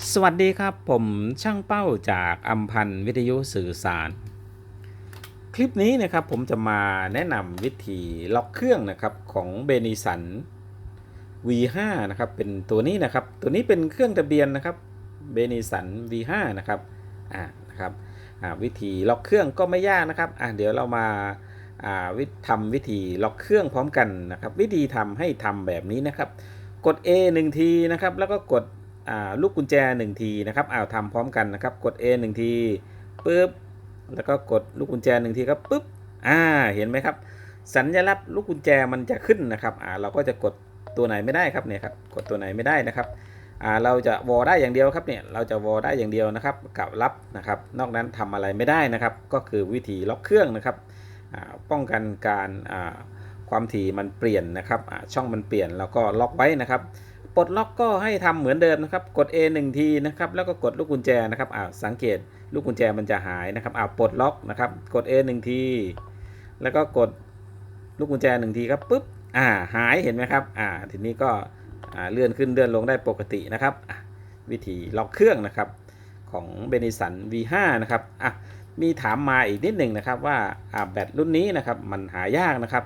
สวัสดีครับผมช่างเป้าจากอัมพันธ์วิทยุสื่อสาร คลิปนี้นะครับผมจะมาแนะนำวิธีล็อกเครื่องนะครับของเบนิสัน V5 นะครับเป็นตัวนี้นะครับ ตัวนี้เป็นเครื่องทะเบียนนะครับเบนิสัน V5 นะครับอ่านะครับอ่าวิธีล็อกเครื่องก็ไม่ยากนะครับอ่าเดี๋ยวเรามาอ่าวิทำวิธีล็อกเครื่องพร้อมกันนะครับ วิธีทำให้ทำแบบนี้นะครับ กด A 1ทีนะครับแล้วก็กด ลูกกุญแจ 1 ทีนะครับอ้าวทำพร้อมกันนะครับ กด A 1 ทีปุ๊บแล้วก็กดลูกกุญแจ 1 ทีครับปุ๊บอ่าเห็นไหมครับ สัญลักษณ์ลูกกุญแจมันจะขึ้นนะครับอ่าเราก็จะกดตัวไหนไม่ได้ครับเนี่ยครับกดตัวไหนไม่ได้นะครับอ่าเราจะวอได้อย่างเดียวครับเนี่ยเราจะวอได้อย่างเดียวนะครับกับรับนะครับ นอกนั้นทำอะไรไม่ได้นะครับ ก็คือวิธีล็อกเครื่องนะครับอ่าป้องกันการอ่าความถี่มันเปลี่ยนนะครับอ่าช่องมันเปลี่ยนแล้วก็ล็อกไว้นะครับ ปลดล็อกก็ให้ทำเหมือนเดิมนะครับกด A 1ทีนะครับแล้วก็กดลูกกุญแจนะครับอ่าสังเกตลูกกุญแจมันจะหายนะครับอ่าปลดล็อกนะครับกด A 1ทีแล้วก็กดลูกกุญแจ1ทีครับปุ๊บอ่าหายเห็นไหมครับอ่าทีนี้ก็อ่าเลื่อนขึ้นเลื่อนลงได้ปกตินะครับวิธีล็อกเครื่องนะครับของเบนิสัน V5 นะครับอะมีถามมาอีกนิดหนึ่งนะครับว่าอ่าแบตรุ่นนี้นะครับมันหายากนะครับ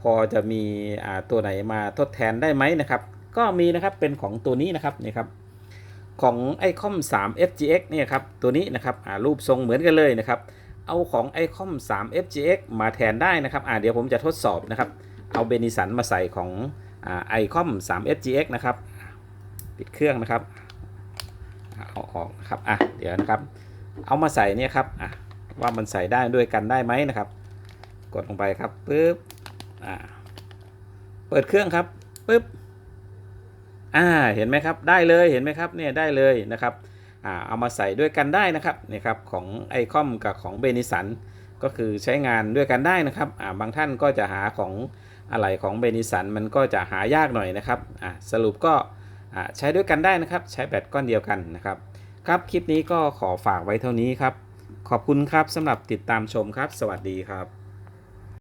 พอจะมีอ่าตัวไหนมาทดแทนได้ไหมนะครับ ก็มีนะครับเป็นของตัวนี้นะครับนี่ครับของ iCom 3 FGX เนี่ยครับตัวนี้นะครับรูปทรงเหมือนกันเลยนะครับเอาของ iCom 3 FGX มาแทนได้นะครับเดี๋ยวผมจะทดสอบนะครับเอาเบนิสันมาใส่ของไอ่า iCom 3 FGX นะครับปิดเครื่องนะครับเอาออกนะครับอะเดี๋ยวนะครับ เอามาใส่เนี่ยครับอะว่ามันใส่ได้ด้วยกันได้ไหมนะครับ กดลงไปครับปึ๊บอ่าเปิดเครื่องครับปึ๊บ อ่าเห็นไหมครับได้เลยเห็นไหมครับเนี่ยได้เลยนะครับอ่าเอามาใส่ด้วยกันได้นะครับนี่ครับของไอคอมกับของเบนิสันก็คือใช้งานด้วยกันได้นะครับอ่าบางท่านก็จะหาของอะไรของเบนิสันมันก็จะหายากหน่อยนะครับอ่าสรุปก็อ่าใช้ด้วยกันได้นะครับ ใช้แบตก้อนเดียวกันนะครับครับคลิปนี้ก็ขอฝากไว้เท่านี้ครับ ขอบคุณครับสำหรับติดตามชมครับ สวัสดีครับ